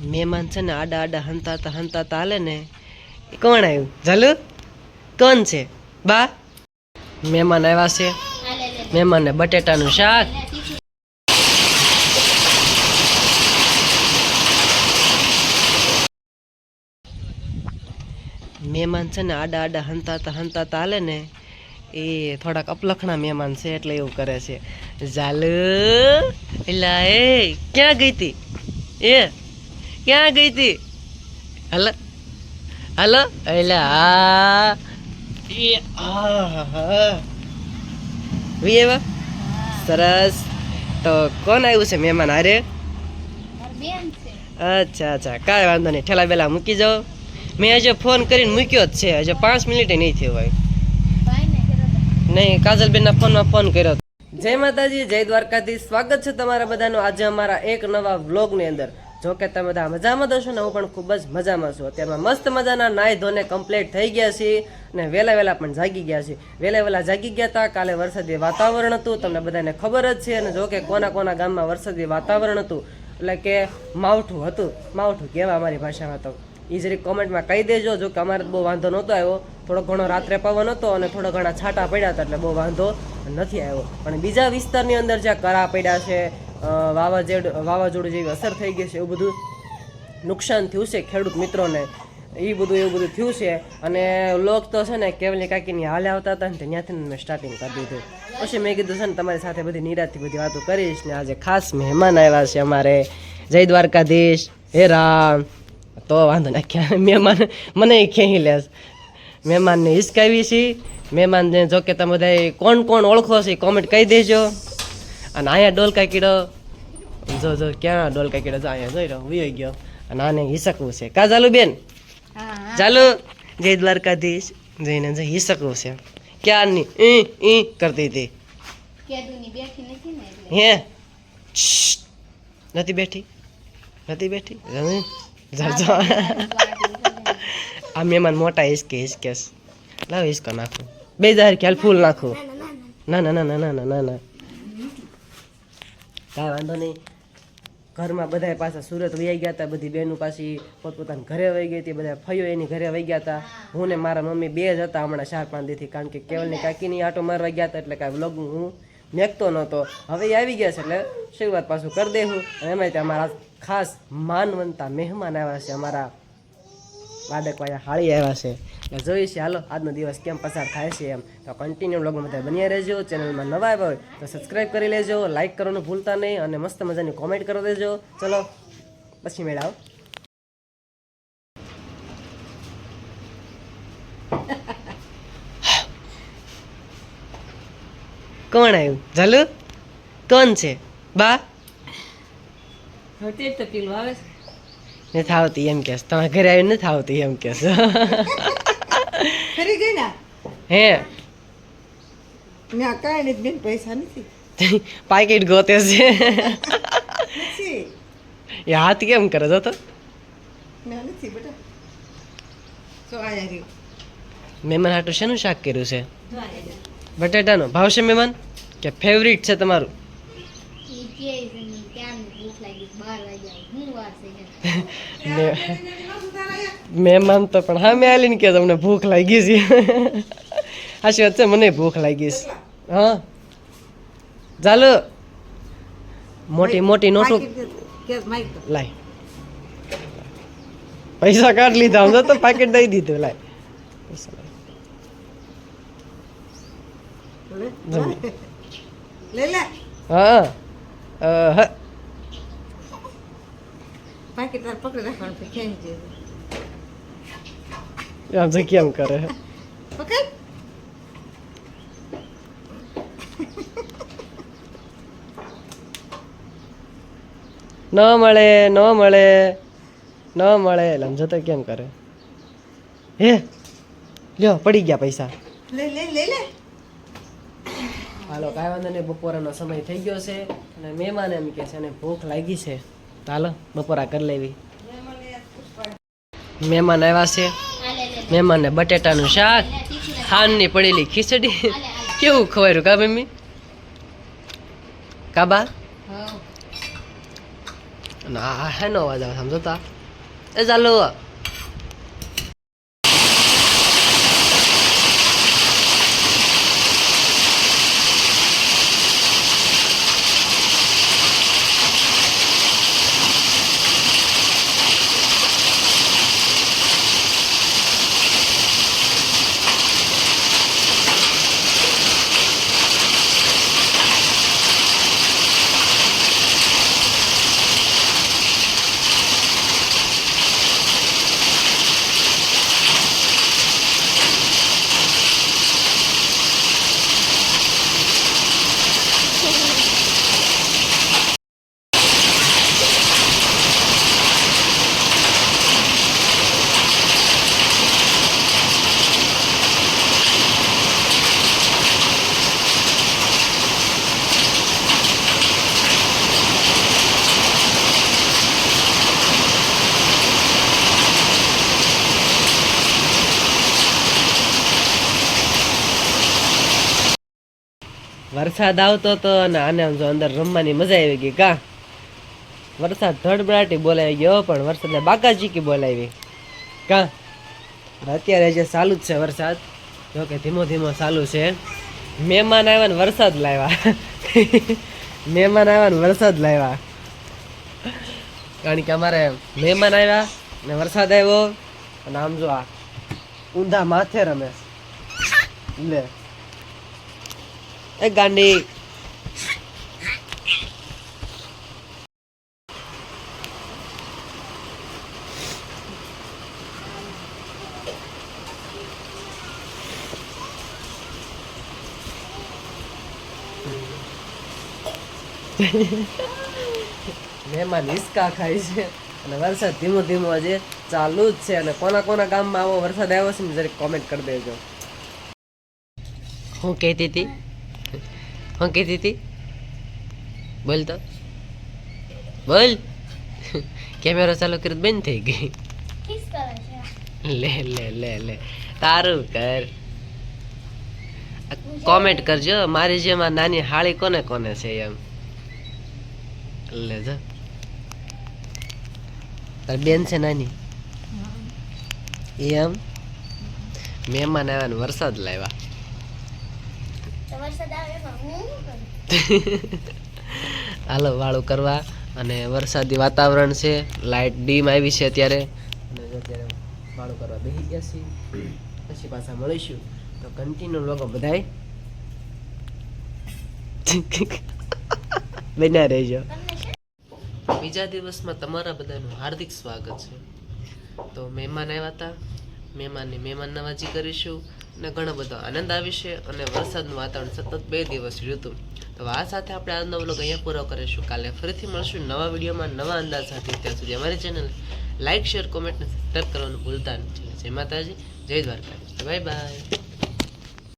મહેમાન છે ને આડા આડા હંતાતા હંતાતા હાલે ને કોણ આવ્યું? ઝાલુ? કોણ છે? બા? મહેમાન આવ્યા છે. મહેમાનને બટેટાનું શાક. મહેમાન છે ને આડા આડા હંતાતા હંતાતા હાલે ને, એ થોડાક અપલખણા મહેમાન છે એટલે એવું કરે છે. ઝાલુ? એલા, એ ક્યાં ગઈ તી? એ? ક્યાં ગઈ તી હલો? હલો? એલા હા એ આ વી એવા? સરસ. તો કોણ આવ્યું છે મહેમાન હારે? અચ્છા અચ્છા. કાંઈ વાંધો નહીં. ઠેલા બેલા મૂકી જાઓ. મેં હજુ ફોન કરીને મૂક્યો જ છે. હજુ પાંચ મિનિટે નહીં થયો હોય. નહીં કાજલબેનના ફોનમાં ફોન કર્યો જય માતાજી જય દ્વારકાધીશ. સ્વાગત છે તમારા બધાનું આજે અમારા એક નવા વ્લોગની અંદર. જો કે તમે બધા મજામાં તો છો ને, હું પણ ખૂબ જ મજામાં છું. અત્યારમાં મસ્ત મજાના નાય ધોને કમ્પ્લીટ થઈ ગયા છીએ અને વહેલા વહેલા પણ જાગી ગયા છે વહેલા વહેલા જાગી ગયા હતા, કાલે વરસાદી વાતાવરણ હતું, તમને બધાને ખબર જ છે. અને જો કે કોના કોના ગામમાં વરસાદી વાતાવરણ હતું, એટલે કે માવઠું હતું. માવઠું કહેવાય અમારી ભાષામાં તો. એ જરીક કોમેન્ટમાં કહી દેજો, જો કે અમારે બહુ વાંધો નહોતો આવ્યો. થોડો ઘણો રાત્રે પવન હતો અને થોડા ઘણા છાંટા પડ્યા હતા, એટલે બહુ વાંધો નથી આવ્યો. પણ બીજા વિસ્તારની અંદર જ્યાં કરા પડ્યા છે વાવાઝોડ, વાવાઝોડું જેવી અસર થઈ ગઈ છે, એવું બધું નુકસાન થયું છે ખેડૂત મિત્રોને. એ બધું, એવું બધું થયું છે. અને લોક તો છે ને કેવલી કાકીની હાલે આવતા હતા ને ત્યાંથી મેં સ્ટાર્ટિંગ કરી દીધું. પછી મેં કીધું છે ને તમારી સાથે બધી નિરાતથી બધી વાતો કરીશ ને આજે ખાસ મહેમાન આવ્યા છે અમારે. જય દ્વારકાધીશ. હે રામ. તો વાંધો નાખ્યા મહેમાન, મને ખેંચી લેશ. મહેમાનને હિસકાવી છે. મહેમાનને જો કે તમે બધા કોણ કોણ ઓળખો છે કોમેન્ટ કહી દેજો. અને અહીંયા ડોલકા કીડો જો જો ક્યાં ડોલકા કીડો અહીંયા જોઈ રહ્યો વી ગયો. અને આને હિસકવું છે. કા ચાલુ બેન? ચાલુ જય દ્વારકાધીશ. જઈને જઈ હિસકવું છે. ક્યારની? ઈ ઈ કરતી હતી. હે? નથી બેઠી? નથી બેઠી? જરજો આ મહેમાન મોટા હિસકે હિસકેસ લાવ હિસકો નાખું. બે જાહેર ખ્યાલ ફૂલ નાખું. ના ના ના ના ના ના ના. કાંઈ વાંધો નહીં. ઘરમાં બધા પાછા સુરત વહી ગયા હતા બધી બહેનો પાછી પોતપોતાના ઘરે વહી ગઈ હતી બધા ફયો એની ઘરે વહી ગયા હતા હું ને મારા મમ્મી બે જ હતા હમણાં ચાર પાંચ દીથી કારણ કે કેવલની કાકીની આટો મારવા ગયા હતા એટલે કાંઈ વ્લોગ હું મેકતો નહોતો. હવે આવી ગયા છે, એટલે શરૂઆત પાછું કરી દઈશું અને એમાં અમારા ખાસ માનવંતા મહેમાન આવ્યા છે, અમારા વાડકવાયા હાળી આવ્યા છે. એટલે જોઈએ છે હાલો, આજનો દિવસ કેમ પસાર થાય છે એમ. તો કન્ટિન્યુ બ્લોગમાં બધા બન્યા રહેજો ચેનલમાં નવા આવ્યા હોય તો સબસ્ક્રાઈબ કરી લેજો લાઇક કરવાનું ભૂલતા નહીં અને મસ્ત મજાની કોમેન્ટ કરી દેજો. ચલો, પછી મેળાવ કોણ આવ્યું? ઝાલુ? કોણ છે? બા? નથી આવતી એમ કેસ. તમારા ઘરે આવીને નથી આવતી એમ કેસ. ખરી ગઈ ના? હે. મેં કાંઈ બેન પૈસા નથી. પાકીટ ગોતે છે. એ હાથ કેમ કરે જો તો? નથી બેટા. તો આયા રહ્યું મહેમાન હાટું શેનું શાક કર્યું છે? બટાટાનું. ભાવશે મહેમાન? કે ફેવરિટ છે તમારું? મહેમાન તો પણ હા મેં આલીને કે તમને ભૂખ લાગી છે. સાચી વાત છે મને ભૂખ લાગી છે. હા. ચાલો. મોટી મોટી નોટો લાય. પૈસા કાઢ લીધા આમ તો પાકેટ દઈ દીધું લાય. લે લે. હા. હ. તાર પકડી રાખવાનું પછી ખેંચી આમ જો કેમ કરે. પકડ. ન મળે ન મળે ન મળે. લમજો તો કેમ કરે? હે લ્યો પડી ગયા પૈસા. લે લે લે લે. હાલો કાંઈ વાંધો નહીં બપોરનો સમય થઈ ગયો છે અને મહેમાન એમ કે છે અને ભૂખ લાગી છે. હાલો બપોરા કરી લેવી. મહેમાન આવ્યા છે. મહેમાનને બટેટાનું શાક ખાંડની પડેલી ખીચડી. કેવું ખવાયું કા મમ્મી? કાબા ના આ હેનો અવાજ આવે સમજો તા એ ચાલો વરસાદ આવતો હતો અને આને આમ જો અંદર રમવાની મજા આવી ગઈ કા? વરસાદ ધડબડાટી બોલાવી ગયો, પણ વરસાદને બાકાજીકી બોલાવી. કા? અત્યારે જે ચાલુ જ છે વરસાદ, જો કે ધીમો ધીમો ચાલુ છે. મહેમાન આવ્યા ને વરસાદ લાવ્યા મહેમાન આવ્યા ને વરસાદ લાવ્યા કારણ કે અમારે મહેમાન આવ્યા ને વરસાદ આવ્યો અને આમ જો આ ઊંધા માથે રમે. લે. એ ગાંડી. મહેમાન હિસકા ખાય છે. અને વરસાદ ધીમો ધીમો હજી ચાલુ જ છે. અને કોના કોના ગામમાં આવો વરસાદ આવ્યો છે ને જરીક કોમેન્ટ કરી દેજો. હું કહેતી હતી હું કીધી હતી બોલ તો. બોલ. કેમેરો ચાલુ કરી બંધ થઈ ગઈ. લે લે લે લે. તારું કર. કોમેન્ટ કરજો. મારી જેમ આ નાની હાળી કોને કોને છે એમ. લે જો. તારી બેન છે નાની? એમ? મહેમાન આવ્યા ને વરસાદ લાવ્યા. હાલો વાળું કરવા. અને વરસાદી વાતાવરણ છે. લાઇટ ડીમ આવી છે અત્યારે. અને અત્યારે વાળું કરવા બેસી ગયા છીએ. પછી પાછા મળીશું. તો કન્ટિન્યુ લોકો બધાય બન્યા રહેજો. બીજા દિવસમાં તમારા બધાનું હાર્દિક સ્વાગત છે. તો મહેમાન આવ્યા હતા. મહેમાનની મહેમાન નવાજી કરીશું. અને ઘણો બધો આનંદ આવીશે અને વરસાદનું વાતાવરણ સતત બે દિવસ ઋતુ તો આ સાથે આપણે આજનો વ્લોગ અહીંયા પૂરો કરીશું. કાલે ફરીથી મળશું નવા વિડીયોમાં નવા અંદાજ સાથે. ત્યાં સુધી અમારી ચેનલ લાઇક શેર કોમેન્ટ અને સબસ્ક્રાઈબ કરવાનું ભૂલતા નહીં જય માતાજી, જય દ્વારકા બાય બાય